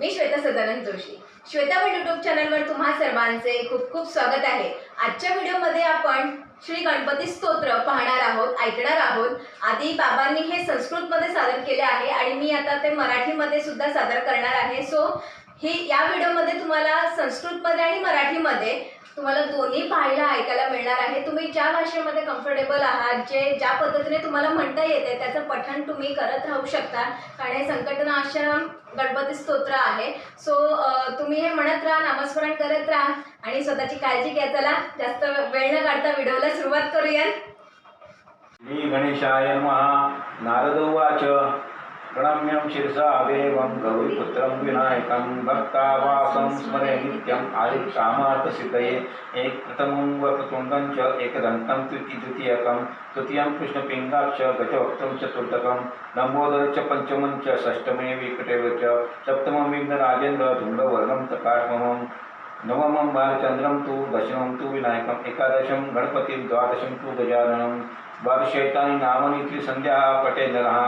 मी श्वेता सदानंद जोशी. श्वेता पण युट्यूब चॅनलवर तुम्हा सर्वांचे खूप खूप स्वागत आहे. आजच्या व्हिडिओमध्ये आपण श्री गणपती स्तोत्र पाहणार आहोत ऐकणार आहोत. आधी बाबांनी हे संस्कृतमध्ये सादर केले आहे आणि मी आता ते मराठीमध्ये सुद्धा सादर करणार आहे. सो हे या व्हिडिओमध्ये तुम्हाला संस्कृतमध्ये आणि मराठीमध्ये तुम्हाला दोन्ही पाहायला ऐकायला मिळणार आहे. तुम्ही ज्या भाषेमध्ये कम्फर्टेबल आहात जे ज्या पद्धतीने तुम्हाला म्हणता येते त्याचं पठण तुम्ही करत राहू शकता. कारण हे संकटनाशम गणपती स्तोत्र आहे. सो तुम्ही हे म्हणत राहा नामस्मरण करत राहा आणि स्वतःची काळजी घ्या. चला जास्त वेळ न काढता व्हिडिओला सुरुवात करूया मी गणेशाय महा नारद वाच प्रणम्यं शिरसा देवं गौरीपुत्रं विनायकं भक्तावासं स्मरे नित्यम् आदिकामार्थसिद्धये एकप्रथमं वक्रतुण्डं च एकदन्तं द्विति द्वितीयकं तृतीयं कृष्णपिङ्गाक्ष गजवक्त्रं चतुर्थकं लम्बोदरं च पञ्चमं च षष्ठमे विकटेव च सप्तमं विघ्नराजेन्द्र धूम्रवर्णं नवमं बालचन्द्रं तु दशमं तु विनायकम् एकादशं गणपतिं द्वादशं तु गजाननं द्वादशैतानि नामनि त्रिसन्ध्याः पटे नरः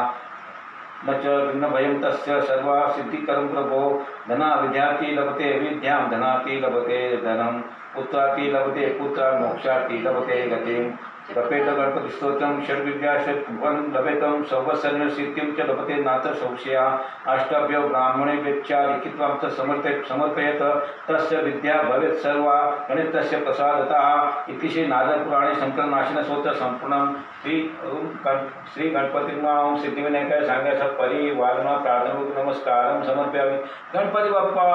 न च भयं तस्य सर्वा सिद्धिकरं प्रभो। धना विद्यार्थी लभते विद्यां धनाति लभते धनं। पुत्राति लभते पुत्र मोक्षाति लभते गतिं। जपेत गणपतिस्तोत्रं षड्विद्या षट्भुवं लभेतं संवत्सरसिद्धिं च लभते नाथ संशया अष्टाभ्यो ब्राह्मणे वेच्चा लिखित्वां च समर्पय समर्पयत। तस्य विद्या भवेत् सर्वा गणितस्य प्रसादतः इति श्री नारदपुराणे शंकरनाशनस्तोत्र संपूर्णं श्री गण श्री गणपतीमां सिद्धिविनायकाय सांगायचं परिवारणा प्रार्थना नमस्कारं समर्पयामि। गणपती बाप्पा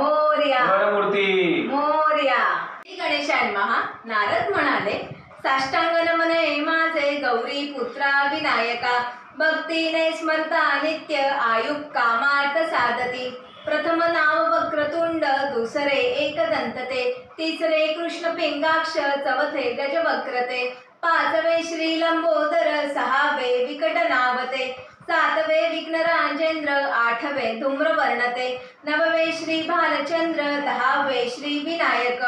मोर्या मूर्ती मोर्या श्री महा नारद म्हणाले साष्टांग नमने माझे गौरी पुत्रा विनायका. भक्तीने स्मरता नित्य आयुक कामार्थ साधती. प्रथम नाव वक्रतुंड दुसरे एकदंतते तिसरे कृष्ण पिंगाक्ष चौथे गजवक्रते. पाचवे श्री लंबोदर सहावे विकट नावते सातवे विघ्नराजेंद्र आठवे धूम्रवर्णते नववे श्री भालचंद्र दहावे श्री विनायक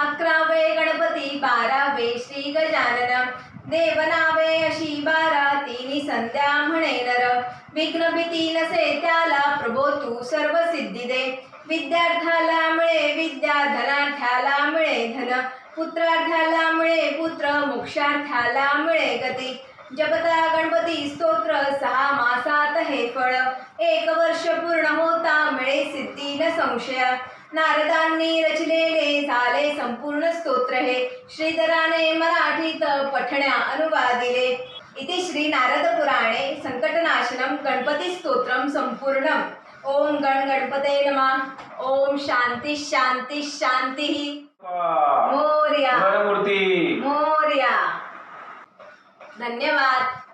अकरावे गणपती बारावे श्री गजानन देवनावे अशी बारा तिनी संध्या म्हणे नर. विघ्न भीती नसे त्याला प्रभो तू सर्व सिद्धी दे. विद्यार्थ्याला मिळे विद्या धनार्थ्याला मिळे धन. पुत्रार्थाला मिळे पुत्र मोक्षार्थ्याला मिळे गती. जपता गणपती स्तोत्र सहा मासात हे फळ. एक वर्ष पूर्ण होता मिळे सिद्धी न संशय. नारदांनी रचलेले झाले संपूर्ण स्तोत्र हे. श्रीधराने मराठीत पठण्या अनुवादिले इति श्री नारद पुराणे संकटनाशनम गणपती स्तोत्रम संपूर्णम. ओम गण गणपते नमः. ओम शांती शांती शांती. मोर्या. मूर्ती. मोर्या. धन्यवाद.